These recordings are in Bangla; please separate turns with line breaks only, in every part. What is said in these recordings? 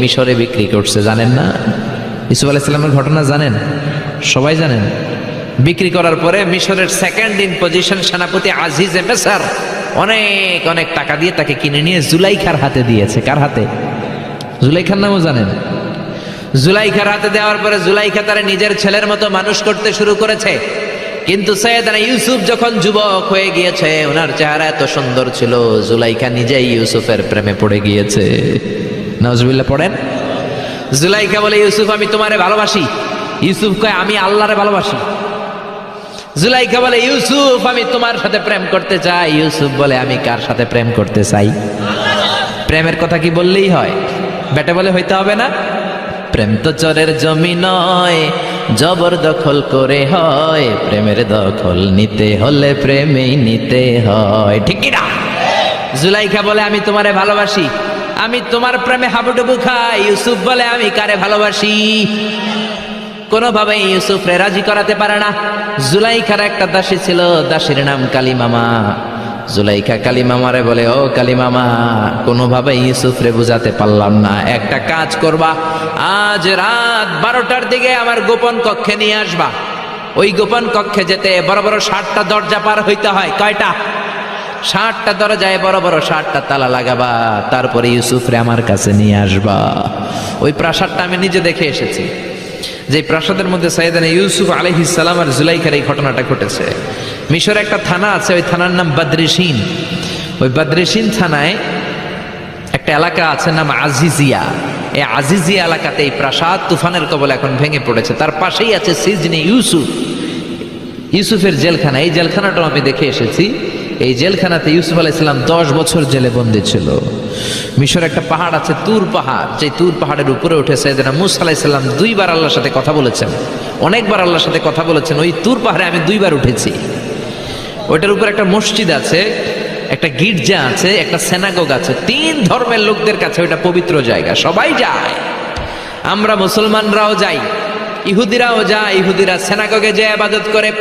মিশরে বিক্রি করছে, জানেন না? ইসুফ আলাইসাল্লামের ঘটনা জানেন? সবাই জানেন? বিক্রি করার পরে মিশরের সেকেন্ড ইন পজিশন সেনাপতি আজিজ এমেসার অনেক অনেক টাকা দিয়ে তাকে কিনে নিয়ে জুলাইখার হাতে দিয়েছে। কার হাতে? জুলাইখার নামও জানেন? জুলাইখার হাতে দেওয়ার পরে জুলাইখা তারা নিজের ছেলের মতো মানুষ করতে শুরু করেছে। কিন্তু সৈয়দানা ইউসুফ যখন যুবক হয়ে গিয়েছে, ওনার চেহারা এত সুন্দর ছিল, জুলাইখা নিজেই ইউসুফের প্রেমে পড়ে গিয়েছে। নজরুল্লাহ পড়েন। জুলাইখা বলে, ইউসুফ, আমি তোমারে ভালোবাসি। ইউসুফ কয়, আমি আল্লাহরে ভালোবাসি। জুলাইখা বলে, ইউসুফ, আমি তোমার সাথে প্রেম করতে চাই। ইউসুফ বলে, আমি কার সাথে প্রেম করতে চাই? প্রেমের কথা কি বললেই হয়? বেটা বলে, হইতে হবে না। প্রেম তো চরের জমি নয়, জবরদখল করে হয়। প্রেমের দখল নিতে হলে প্রেমেই নিতে হয়। ঠিক কি না জুলাইখা বলে, আমি তোমারে ভালোবাসি। আমি তোমার প্রেমে হাবুডুবু খাই। ইউসুফ বলে, আমি কারে ভালোবাসি? কোনোভাবেই ইউসুফরে রাজি করাতে পারে না। জুলাইখার একটা দাসী ছিল, দাসীর নাম কালিমামা। জুলাইখা কালিমামারে বলে, ও কালিমামা কোনোভাবে ইউসুফরে বুঝাতে পারলাম না। একটা কাজ করবা, আজ রাত বারোটার দিকে আমার গোপন কক্ষে নিয়ে আসবা। ওই গোপন কক্ষে যেতে বড় বড় ষাটটা দরজা পার হইতে হয়। কয়টা? ষাটটা দরজায় বড় বড় ষাটটা তালা লাগাবা, তারপরে ইউসুফরে আমার কাছে নিয়ে আসবা। ওই প্রাসাদটা আমি নিজে দেখে এসেছি। যে প্রাসাদের মধ্যে সাইদানা ইউসুফ আলহিসাল্লাম আর জুলাইকার এই ঘটনাটা ঘটেছে। মিশরে একটা থানা আছে, ওই থানার নাম বাদ্রিসিন ওই বাদ্রিসিন থানায় একটা এলাকা আছে, নাম আজিজিয়া। এই আজিজিয়া এলাকাতে এই প্রাসাদ তুফানের কবল এখন ভেঙে পড়েছে। তার পাশেই আছে সিজনি ইউসুফ। ইউসুফের জেলখানা। এই জেলখানাটাও আমি দেখে এসেছি। এই জেলখানাতে ইউসুফ আলাইসাল্লাম দশ বছর জেলে বন্দি ছিল। মিশর একটা পাহাড় আছে তুর পাহাড়। যে তুর পাহাড়ের উপরে উঠে সাইদানা মুসা আলাইসাল্লাম দুইবার আল্লাহর সাথে কথা বলেছেন। অনেকবার আল্লাহর সাথে কথা বলেছেন। ওই তুর পাহাড়ে আমি দুইবার উঠেছি। ওইটার উপর একটা মসজিদ আছে, একটা গির্জা আছে, একটা সেনাগোগ আছে। তিন ধর্মের লোকদের কাছে ওইটা পবিত্র জায়গা। সবাই যায়। আমরা মুসলমানরাও যাই। ইহুদিরাও যায়, ইহুদিরা সেনাগগে যে আবাদত করে,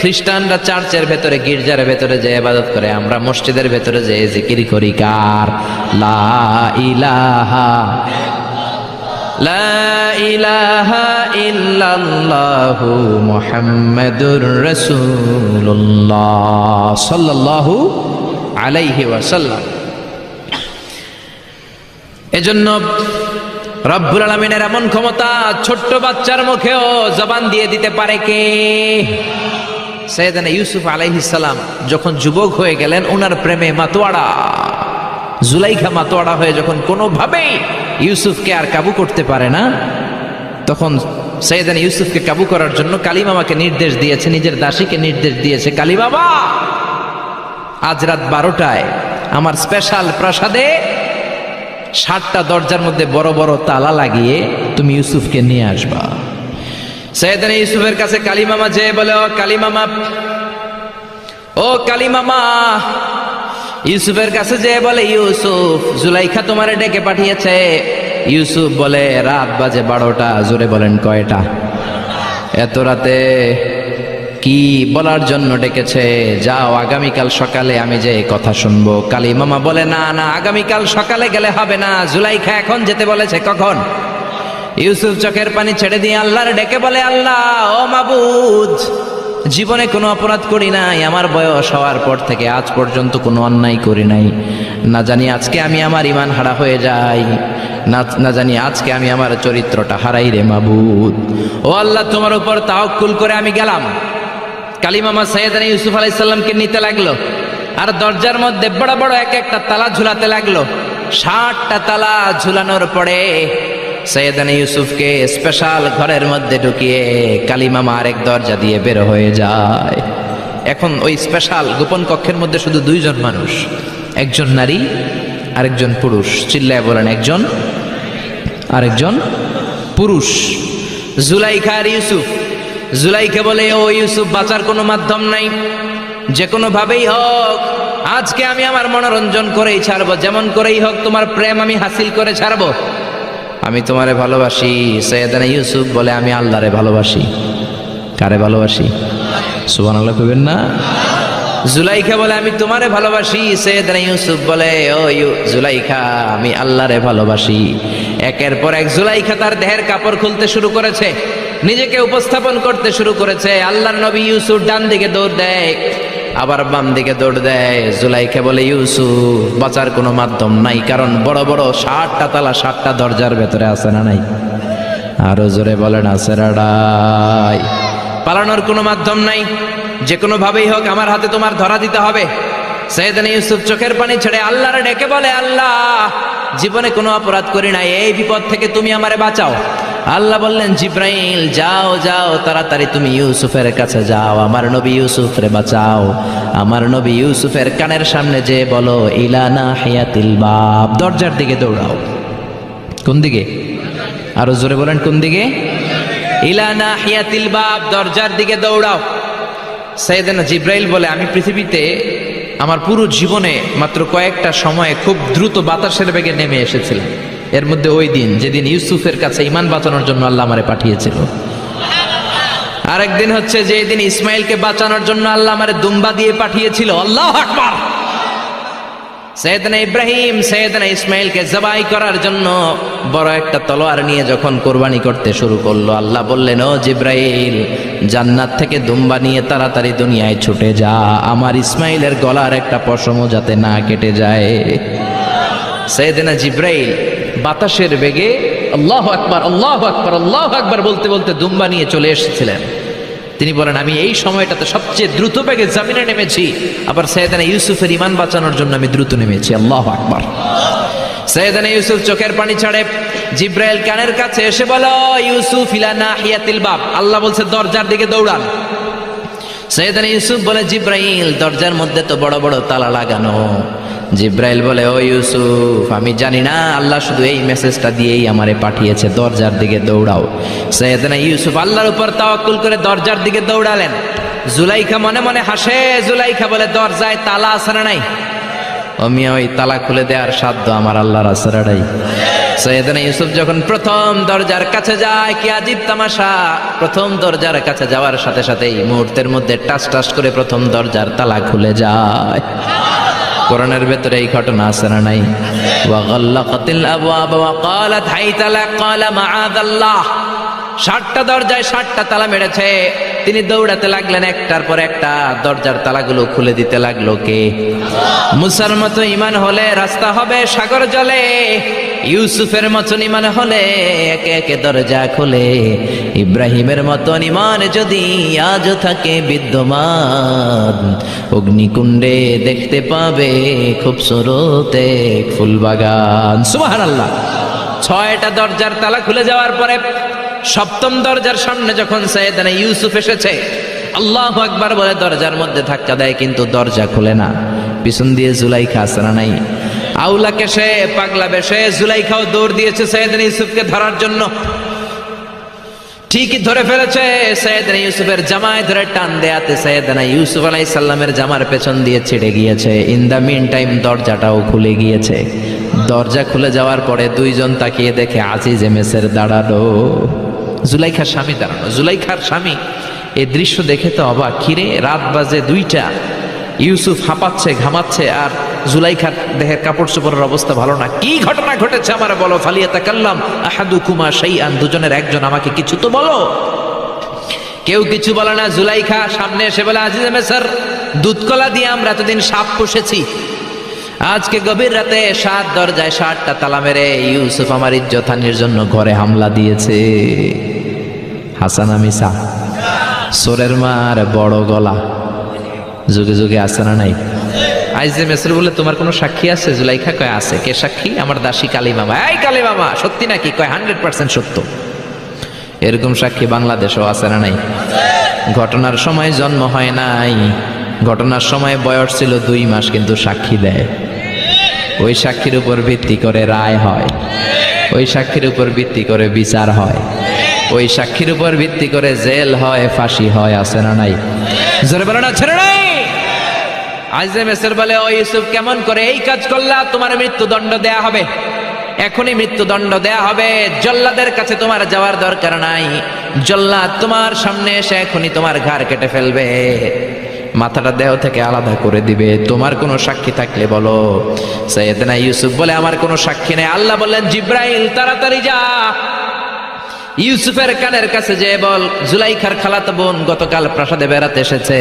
খ্রিস্টানরা চার্চের ভেতরে, গির্জার ভেতরে যে আবাদত করে, আমরা মসজিদের ভেতরে যে জিকির করি, কার? লা ইলাহা লা ইলাহা আলাইহি এজন্য রব্বুল আলমিনের এমন ক্ষমতা ছোট্ট বাচ্চার মুখেও জবান দিয়ে দিতে পারে কে? সৈয়দানা ইউসুফ আলাইহিসাল্লাম যখন যুবক হয়ে গেলেন ওনার প্রেমে মাতোয়াড়া, জুলাইখা মাতোয়াড়া হয়ে যখন কোনোভাবেই ইউসুফকে আর কাবু করতে পারে না, তখন সৈয়দানা ইউসুফকে কাবু করার জন্য কালিমামাকে নির্দেশ দিয়েছে, নিজের দাসীকে নির্দেশ দিয়েছে, কালিমামা, আজ রাত বারোটায় আমার স্পেশাল প্রাসাদে ষাটটা দরজার মধ্যে বড় বড় তালা লাগিয়ে তুমি ইউসুফকে নিয়ে আসবা। সৈয়দানা ইউসুফের কাছে, কালিমামা যে বলে, ও কালিমামা ও কালিমামা, ইউসুফের কাছে যে বলে, ইউসুফ, জুলাইখা তোমারে ডেকে পাঠিয়েছে। ইউসুফ বলে, রাত বাজে বারোটা, জোরে বলেন কয়টা? এত রাতে কি বলার জন্য ডেকেছে? যাও, আগামীকাল সকালে আমি যে কথা শুনব। কালী মামা বলে, না না, আগামীকাল সকালে গেলে হবে না। জুলাইখা এখন যেতে বলেছে, কখন? ইউসুফ চোখের পানি ছেড়ে দিয়ে আল্লাহর ডেকে বলে, আল্লাহ, ও মাবুদ, জীবনে কোনো অপরাধ করি নাই। আমার বয়স হওয়ার পর থেকে আজ পর্যন্ত কোনো অন্যায় করি নাই। না জানি আজকে আমি আমার ইমান হারা হয়ে যাই। না জানি আজকে আমি আমার চরিত্রটা হারাই রে মাবুদ। ও আল্লাহ, তোমার উপর তাওকুল করে আমি গেলাম। কালিমামা সৈয়দানা ইউসুফ আলাইসাল্লামকে নিতে লাগল। আর দরজার মধ্যে বড় বড় এক একটা তালা ঝুলাতে লাগল। ষাটটা তালা ঝুলানোর পরে সৈয়দানা ইউসুফকে স্পেশাল ঘরের মধ্যে ঢুকিয়ে কালিমামা আরেক দরজা দিয়ে বের হয়ে যায়। এখন ওই স্পেশাল গোপন কক্ষের মধ্যে শুধু দুইজন মানুষ। একজন নারী, আরেকজন পুরুষ। চিল্লায় বলেন, একজন, আরেকজন পুরুষ। জুলাইখা আর ইউসুফ জুলাইকে বলে, ও ইউসুফ, বাঁচার কোনো মাধ্যম নাই। যে কোনো ভাবেই হোক, আজকে আমি আমার মনোরঞ্জন করেই ছাড়বো। যেমন করেই হোক, তোমার প্রেম আমি হাসিল করে ছাড়বো। আমি তোমারে ভালোবাসি। সৈয়দানা ইউসুফ বলে, আমি আল্লাহরে ভালোবাসি। কারে ভালোবাসি? সুবান আল্লাহ কবেন না। জুলাইখা বলে, আমি তোমারে ভালোবাসি। সৈয়দানা ইউসুফ বলে, ও ইউ, জুলাইখা, আমি আল্লাহরে ভালোবাসি। একের পর এক জুলাইখা তার দেহের কাপড় খুলতে শুরু করেছে। নিজেকে উপস্থাপন করতে শুরু করেছে। আল্লাহর নবী ইউসুফ ডান দিকে দৌড় দেয়, আবার বাম দিকে দৌড় দেয়। জুলাইখা বলে, ইউসুফ, বাঁচার কোনো মাধ্যম নাই, কারণ বড় বড় ষাটটা তালা ষাটটা দরজার ভেতরে আছে না নাই? আরও জোরে বলেন, আছে পালানোর কোনো মাধ্যম নাই, যে কোনো ভাবেই হোক আমার হাতে তোমার ধরা দিতে হবে। সৈয়দান ইউসুফ চোখের পানি ছেড়ে আল্লাহর ডেকে বলে, আল্লাহ, জীবনে কোনো অপরাধ করি নাই, এই বিপদ থেকে তুমি আমারে বাঁচাও। আল্লাহ বললেন, জিব্রাইল, যাও যাও, তাড়াতাড়ি তুমি ইউসুফের কাছে যাও, আমার নবী ইউসুফরে বাঁচাও। আমার নবী ইউসুফের কানের সামনে যে বলো ইলানা হিয়াতিল বাপ দরজার দিকে দৌড়াও। কোন দিকে? আরও জোরে বলেন, কোন দিকে? ইলানা হিয়াতিল বাপ দরজার দিকে দৌড়াও। সাইয়েদানা জিব্রাইল বলে, আমি পৃথিবীতে আমার পুরো জীবনে মাত্র কয়েকটা সময়ে খুব দ্রুত বাতাসের বেগে নেমে এসেছিলাম। এর মধ্যে ওই দিন, যেদিন ইউসুফের কাছে ইমান বাঁচানোর জন্য আল্লাহ আমারে পাঠিয়েছিল। আরেকদিন হচ্ছে যে দিন ইসমাইলকে বাঁচানোর জন্য আল্লাহ আমারে দুম্বা দিয়ে পাঠিয়েছিল। আল্লাহ আকবার! সৈয়দনা ইব্রাহিম সৈয়দনা ইসমাইলকে জবাই করার জন্য বড় একটা তলোয়ার নিয়ে যখন কোরবানি করতে শুরু করল, আল্লাহ বললেন, ও জিব্রাইল, জান্নাত থেকে দুম্বা নিয়ে তাড়াতাড়ি দুনিয়ায় ছুটে যা। আমার ইসমাইলের গলার একটা পশমও যাতে না কেটে যায়। সৈয়দনা জিব্রাইল বাতাসের বেগে আল্লাহ আকবার আল্লাহ আকবার আল্লাহ আকবার বলতে বলতে দুম্বা নিয়ে চলে এসেছিলেন। তিনি বলেন, আমি এই সময়টাতে সবচেয়ে দ্রুত বেগে জামিনে নেমেছি। আবার সৈয়দানা ইউসুফের ইমান বাঁচানোর জন্য আমি দ্রুত নেমেছি। আল্লাহ আকবার। সৈয়দানা ইউসুফ চোখের পানি ছাড়ে, জিব্রাইল কানের কাছে এসে বলো ইউসুফ ইলানা হিয়াতিল বাপ আল্লাহ বলছে, দরজার দিকে দৌড়ান। সৈয়দানা ইউসুফ বলে, জিব্রাইল, দরজার মধ্যে তো বড় বড় তালা লাগানো। জিব্রাইল বলে, ও ইউসুফ, আমি জানি না, আল্লাহ শুধু এই মেসেজটা দিয়েই আমারে পাঠিয়েছে, দরজার দিকে দৌড়াও। সৈয়দনা ইউসুফ আল্লাহর উপর তাওয়াক্কুল করে দরজার দিকে দৌড়ালেন। জুলাইখা মনে মনে হাসে, জুলাইখা বলে, দরজায় তালা না নাই? আমি ওই তালা খুলে দেওয়ার সাধ্য আমার আল্লাহর আসরাটাই সৈয়দনা ইউসুফ যখন প্রথম দরজার কাছে যায় কি আজিব তামাশা, প্রথম দরজার কাছে যাওয়ার সাথে সাথেই মুহূর্তের মধ্যে টাস টাস করে প্রথম দরজার তালা খুলে যায়। কোরআনের ভেতরে এই ঘটনা আছে না নাই? ওয়াগাল্লাকাতিল আবওয়াব ওয়া ক্বালাত হাইতা লাক ক্বালা মাআদাল্লাহ। ষাটটা দরজায় ষাটটা তালা মেরেছে। তিনি দৌড়াতে লাগলেন একটার পর একটা। দরজার তালাগুলো খুলে দিতে লাগল কে? মুসার মতো ইমান হলে রাস্তা হবে সাগর জলে। ইউসুফের মতন ইমান হলে একে একে দরজা খুলে। ইব্রাহিমের মতন ইমান যদি আজও থাকে বিদ্যমান, অগ্নিকুণ্ডে দেখতে পাবে খুব সরতে ফুলবাগান সুবাহান আল্লাহ ছয়টা দরজার তালা খুলে যাওয়ার পরে সপ্তম দরজার সামনে যখন সৈয়দানা ইউসুফ এসেছে, আল্লাহ আকবার বলে দরজার মধ্যে ধাক্কা দেয়, কিন্তু দরজা খুলে না। পিছন দিয়ে জুলাইখা আছে না নাই? আউলাকে সে পাগলা বেশে জুলাইখাও দৌড় দিয়েছে সৈয়দানা ইউসুফকে ধরার জন্য। ঠিকই ধরে ফেলেছে, সৈয়দানা ইউসুফের জামায় ধরে টান দেয়াতে সৈয়দানা ইউসুফ আলাই সাল্লামের জামার পেছন দিয়ে ছিঁড়ে গিয়েছে। ইন দ্য মিন টাইম দরজাটাও খুলে গিয়েছে। দরজা খুলে যাওয়ার পরে দুইজন তাকিয়ে দেখে আজিজ এমেসের দাঁড়াল। জুলাইখার স্বামী দাঁড়ানো জুলাইখার স্বামী এই দৃশ্য দেখে তো অবাক। কিরে, রাত বাজে দুইটা। ইউসুফ হাঁপাচ্ছে, ঘামাচ্ছে আর জুলাইখার দেহের কাপড় চোপড়ের অবস্থা ভালো না। কি ঘটনা ঘটেছে আমার বলো? ফালিয়া তাকাল্লাম আহাদু কুমা সেই আন দুজনের একজন, আমাকে কিছু তো বলো। কেউ কিছু বলে না, জুলাইখা সামনে এসে বলে, আজিজ স্যার, দুধকলা দিয়ে আমরা এতদিন সাপ পুষেছি। আজকে গভীর রাতে সাত দরজায় সাতটা তালা মেরে ইউসুফ আমার ইজ্জতানির জন্য ঘরে হামলা দিয়েছে। হাসান আমিসা, সোরের মার বড় গলা। যুগে যুগে আছে না নাই? আইজ যে মেসর বলে তোমার কোনো সাক্ষী আছে? জুলাইখা কয়, আছে। কে সাক্ষী? আমার দাসী কালী মামা এই কালী মামা সত্যি নাকি? কয়, হান্ড্রেড পার্সেন্ট সত্য। এরকম সাক্ষী বাংলাদেশেও আছে না নাই? ঘটনার সময় জন্ম হয় নাই। ঘটনার সময় বয়স ছিল দুই মাস, কিন্তু সাক্ষী দেয়। ওই সাক্ষীর উপর ভিত্তি করে রায় হয়। ওই সাক্ষীর উপর ভিত্তি করে বিচার হয়। ওই সাক্ষীর উপর ভিত্তি করে জেল হয়, ফাঁসি হয়, আছে না নাই? জোরে বলে না, ছেড়ে নাই আজ মেসের বলে, ও ইউসুফ, কেমন করে এই কাজ করলা? তোমার মৃত্যুদণ্ড দেয়া হবে। এখনই মৃত্যুদণ্ড দেয়া হবে। জল্লাদের কাছে তোমার যাওয়ার দরকার নাই। জল্লাদ তোমার সামনে এসে এখনই তোমার ঘাড় কেটে ফেলবে। মাথাটা দেহ থেকে আলাদা করে দিবে। তোমার কোনো সাক্ষী থাকলে বলো। সৈয়দনা ইউসুফ বলে, আমার কোনো সাক্ষী নেই। আল্লাহ বললেন, জিব্রাইল, তাড়াতাড়ি যা। ইউসুফের কানের কাছে যে বল, জুলাইখার খালাতো বোন গতকাল প্রাসাদে বেড়াতে এসেছে।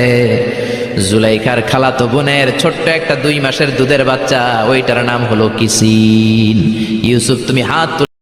জুলাইখার খালাতো বোনের ছোট্ট একটা দুই মাসের দুধের বাচ্চা, ওইটার নাম হলো কিসিন। ইউসুফ, তুমি হাত